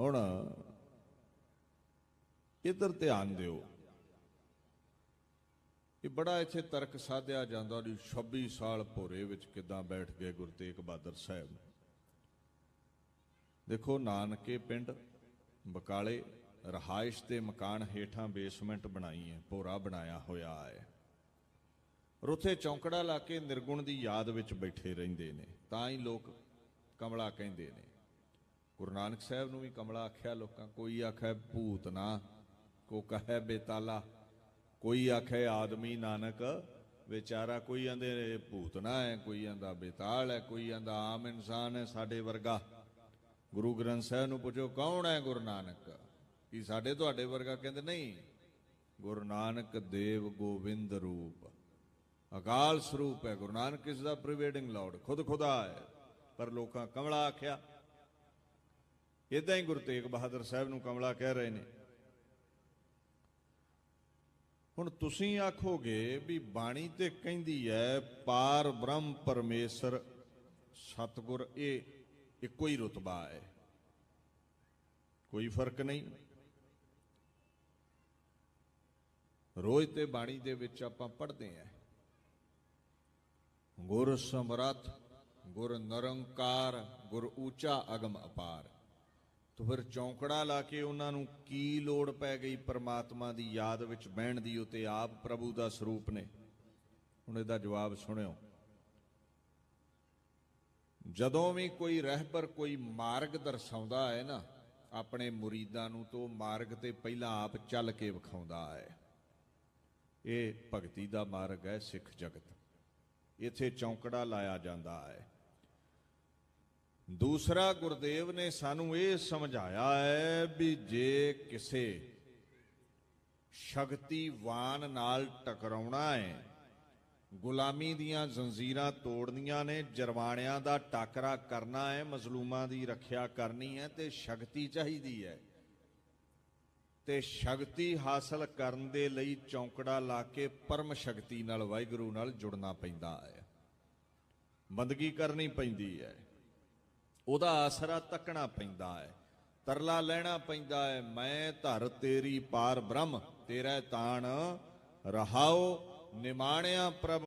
ਹੁਣ ਇਧਰ ਧਿਆਨ ਦਿਓ ਇਹ ਬੜਾ ਇੱਥੇ ਤਰਕ ਸਾਧਿਆ ਜਾਂਦਾ ਜੀ 26 ਸਾਲ ਭੋਰੇ ਵਿੱਚ ਕਿਦਾਂ ਬੈਠ ਗਏ ਗੁਰੂ ਤੇਗ ਬਹਾਦਰ ਸਾਹਿਬ। ਦੇਖੋ ਨਾਨਕੇ ਪਿੰਡ, ਬਕਾਲੇ ਰਹਾਇਸ਼ ਤੇ ਮਕਾਨ ਹੇਠਾਂ ਬੇਸਮੈਂਟ ਬਣਾਈ ਹੈ, ਭੋਰਾ ਬਣਾਇਆ ਹੋਇਆ ਹੈ। ਰੁੱਥੇ ਚੌਂਕੜਾ ਲਾ ਕੇ ਨਿਰਗੁਣ ਦੀ ਯਾਦ ਵਿੱਚ ਬੈਠੇ ਰਹਿੰਦੇ ਨੇ, ਤਾਂ ਹੀ ਲੋਕ ਕਮਲਾ ਕਹਿੰਦੇ ਨੇ। ਗੁਰੂ ਨਾਨਕ ਸਾਹਿਬ ਨੂੰ ਵੀ ਕਮਲਾ ਆਖਿਆ, ਲੋਕਾਂ ਕੋਈ ਆਖੇ ਭੂਤ ਨਾ, ਕੋ ਕਹੇ ਬੇਤਾਲਾ, ਕੋਈ ਆਖੇ ਆਦਮੀ ਨਾਨਕ, ਵਿਚਾਰਾ ਕੋਈ ਆਂਦੇ ਭੂਤ ਨਾ ਹੈ, ਕੋਈ ਆਂਦਾ ਬੇਤਾਲ ਹੈ, ਕੋਈ ਆਂਦਾ ਆਮ ਇਨਸਾਨ ਹੈ ਸਾਡੇ ਵਰਗਾ। ਗੁਰੂ ਗ੍ਰੰਥ ਸਾਹਿਬ ਨੂੰ ਪੁੱਛੋ, ਕੌਣ ਹੈ ਗੁਰੂ ਨਾਨਕ? ਕੀ ਸਾਡੇ ਤੁਹਾਡੇ ਵਰਗਾ ਕਹਿੰਦੇ ਨਹੀਂ? ਗੁਰੂ ਨਾਨਕ ਦੇਵ ਗੋਬਿੰਦ ਰੂਪ। ਅਕਾਲ ਸਰੂਪ ਹੈ, ਗੁਰੂ ਨਾਨਕ ਇਸ ਦਾ ਪ੍ਰੀਵੇਡਿੰਗ ਲਾਰਡ ਖੁਦ ਖੁਦਾ ਹੈ। ਪਰ ਲੋਕਾਂ ਕਮਲਾ ਆਖਿਆ ਇਦਾਂ ਹੀ ਗੁਰੂ ਤੇਗ ਬਹਾਦਰ ਸਾਹਿਬ ਨੂੰ ਕਮਲਾ ਕਹਿ ਰਹੇ ਨੇ। ਹੁਣ ਤੁਸੀਂ ਆਖੋਗੇ ਵੀ ਬਾਣੀ ਤੇ ਕਹਿੰਦੀ ਹੈ ਪਾਰ ਬ੍ਰਹਮ ਪਰਮੇਸ਼ਰ, ਸਤਗੁਰ ਇਹ ਇੱਕੋ ਹੀ ਰਤਬਾ ਹੈ ਕੋਈ ਫ਼ਰਕ ਨਹੀਂ। ਰੋਜ਼ ਤੇ ਬਾਣੀ ਦੇ ਵਿੱਚ ਆਪਾਂ ਪੜ੍ਹਦੇ ਆਂ ਗੁਰ ਸਮਰੱਥ, ਗੁਰ ਨਿਰੰਕਾਰ, ਗੁਰ ਊਚਾ ਅਗਮ ਅਪਾਰ। ਤੋ ਫਿਰ ਚੌਂਕੜਾ ਲਾ ਕੇ ਉਹਨਾਂ ਨੂੰ ਕੀ ਲੋੜ ਪੈ ਗਈ ਪਰਮਾਤਮਾ ਦੀ ਯਾਦ ਵਿੱਚ ਬਹਿਣ ਦੀ ਉਤੇ ਆਪ ਪ੍ਰਭੂ ਦਾ ਸਰੂਪ ਨੇ। ਹੁਣ ਇਹਦਾ ਜਵਾਬ ਸੁਣਿਓ। ਜਦੋਂ ਵੀ ਕੋਈ ਰਹਿਬਰ ਕੋਈ ਮਾਰਗ ਦਰਸਾਉਂਦਾ ਹੈ ਨਾ, ਆਪਣੇ ਮੁਰੀਦਾਂ ਨੂੰ ਤੋਂ ਮਾਰਗ ਤੇ ਪਹਿਲਾਂ ਆਪ ਚੱਲ ਕੇ ਵਿਖਾਉਂਦਾ ਹੈ। ਇਹ ਭਗਤੀ ਦਾ ਮਾਰਗ ਹੈ ਸਿੱਖ ਜਗਤ। ਇੱਥੇ ਚੌਂਕੜਾ ਲਾਇਆ ਜਾਂਦਾ ਹੈ। ਦੂਸਰਾ ਗੁਰਦੇਵ ਨੇ ਸਾਨੂੰ ਇਹ ਸਮਝਾਇਆ ਹੈ ਵੀ ਜੇ ਕਿਸੇ ਸ਼ਕਤੀਵਾਨ ਨਾਲ ਟਕਰਾਉਣਾ ਹੈ, ਗੁਲਾਮੀ ਦੀਆਂ ਜ਼ੰਜੀਰਾਂ ਤੋੜਨੀਆਂ ਨੇ, ਜਰਵਾਣਿਆਂ ਦਾ ਟਾਕਰਾ ਕਰਨਾ ਹੈ, ਮਜ਼ਲੂਮਾਂ ਦੀ ਰੱਖਿਆ ਕਰਨੀ ਹੈ, ਤੇ ਸ਼ਕਤੀ ਚਾਹੀਦੀ ਹੈ। ਤੇ ਸ਼ਕਤੀ ਹਾਸਲ ਕਰਨ ਦੇ ਲਈ ਚੌਂਕੜਾ ਲਾ ਕੇ ਪਰਮ ਸ਼ਕਤੀ ਨਾਲ, ਵਾਹਿਗੁਰੂ ਨਾਲ ਜੁੜਨਾ ਪੈਂਦਾ ਹੈ। ਬੰਦਗੀ ਕਰਨੀ ਪੈਂਦੀ ਹੈ। ਉਹਦਾ ਆਸਰਾ ਤੱਕਣਾ ਪੈਂਦਾ ਹੈ, ਤਰਲਾ ਲੈਣਾ ਪੈਂਦਾ ਹੈ, ਮੈਂ ਧਰ ਤੇਰੀ ਪਾਰ ਬ੍ਰਹਮ, ਤੇਰਾ ਤਾਣ ਰਹਾਓ, ਨਿਮਾਣਿਆ ਪ੍ਰਭ